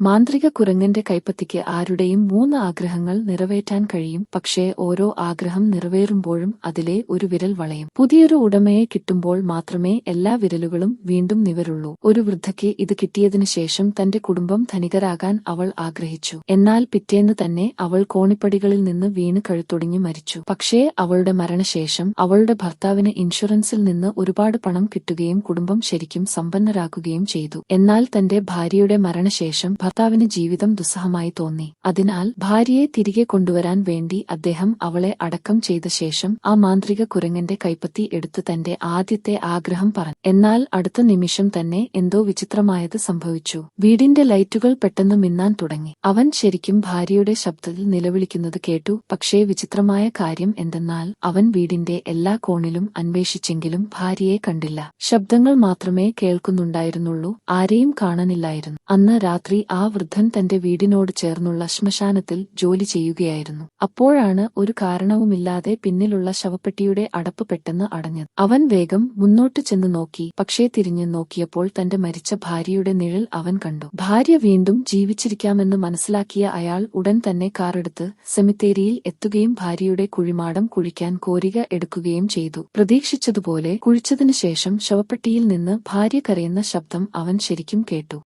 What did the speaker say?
മാന്ത്രിക കുരങ്ങന്റെ കൈപ്പത്തിക്ക് ആരുടെയും മൂന്ന് ആഗ്രഹങ്ങൾ നിറവേറ്റാൻ കഴിയും. പക്ഷേ ഓരോ ആഗ്രഹം നിറവേറുമ്പോഴും അതിലെ ഒരു വിരൽ വളയും. പുതിയൊരു ഉടമയെ കിട്ടുമ്പോൾ മാത്രമേ എല്ലാ വിരലുകളും വീണ്ടും നിവരുള്ളൂ. ഒരു വൃദ്ധയ്ക്ക് ഇത് കിട്ടിയതിനു ശേഷം തന്റെ കുടുംബം ധനികരാകാൻ അവൾ ആഗ്രഹിച്ചു. എന്നാൽ പിറ്റേന്ന് തന്നെ അവൾ കോണിപ്പടികളിൽ നിന്ന് വീണ് കഴുത്തൊടിഞ്ഞു മരിച്ചു. പക്ഷേ അവളുടെ മരണശേഷം അവളുടെ ഭർത്താവിന് ഇൻഷുറൻസിൽ നിന്ന് ഒരുപാട് പണം കിട്ടുകയും കുടുംബം ശരിക്കും സമ്പന്നരാക്കുകയും ചെയ്തു. എന്നാൽ തന്റെ ഭാര്യയുടെ മരണശേഷം ഭർത്താവിന് ജീവിതം ദുസ്സഹമായി തോന്നി. അതിനാൽ ഭാര്യയെ തിരികെ കൊണ്ടുവരാൻ വേണ്ടി അദ്ദേഹം അവളെ അടക്കം ചെയ്ത ശേഷം ആ മാന്ത്രിക കുരങ്ങന്റെ കൈപ്പത്തി എടുത്ത് തന്റെ ആദ്യത്തെ ആഗ്രഹം പറഞ്ഞു. എന്നാൽ അടുത്ത നിമിഷം തന്നെ എന്തോ വിചിത്രമായത് സംഭവിച്ചു. വീടിന്റെ ലൈറ്റുകൾ പെട്ടെന്ന് മിന്നാൻ തുടങ്ങി. അവൻ ശരിക്കും ഭാര്യയുടെ ശബ്ദത്തിൽ നിലവിളിക്കുന്നത് കേട്ടു. പക്ഷേ വിചിത്രമായ കാര്യം എന്തെന്നാൽ അവൻ വീടിന്റെ എല്ലാ കോണിലും അന്വേഷിച്ചെങ്കിലും ഭാര്യയെ കണ്ടില്ല. ശബ്ദങ്ങൾ മാത്രമേ കേൾക്കുന്നുണ്ടായിരുന്നുള്ളൂ. ആരെയും കാണാനില്ലായിരുന്നു. അന്ന് രാത്രി ആ വൃദ്ധൻ തന്റെ വീടിനോട് ചേർന്നുള്ള ശ്മശാനത്തിൽ ജോലി ചെയ്യുകയായിരുന്നു. അപ്പോഴാണ് ഒരു കാരണവുമില്ലാതെ പിന്നിലുള്ള ശവപ്പെട്ടിയുടെ അടപ്പ് പെട്ടെന്ന് അടഞ്ഞത്. അവൻ വേഗം മുന്നോട്ട് ചെന്ന് നോക്കി പക്ഷേ തിരിഞ്ഞു നോക്കിയപ്പോൾ തന്റെ മരിച്ച ഭാര്യയുടെ നിഴൽ അവൻ കണ്ടു. ഭാര്യ വീണ്ടും ജീവിച്ചിരിക്കാമെന്ന് മനസ്സിലാക്കിയ അയാൾ ഉടൻ തന്നെ കാറെടുത്ത് സെമിത്തേരിയിൽ എത്തുകയും ഭാര്യയുടെ കുഴിമാടം കുഴിക്കാൻ കോരിക എടുക്കുകയും ചെയ്തു. പ്രതീക്ഷിച്ചതുപോലെ കുഴിച്ചതിനു ശേഷം ശവപ്പെട്ടിയിൽ നിന്ന് ഭാര്യ കരയുന്ന ശബ്ദം അവൻ ശരിക്കും കേട്ടു.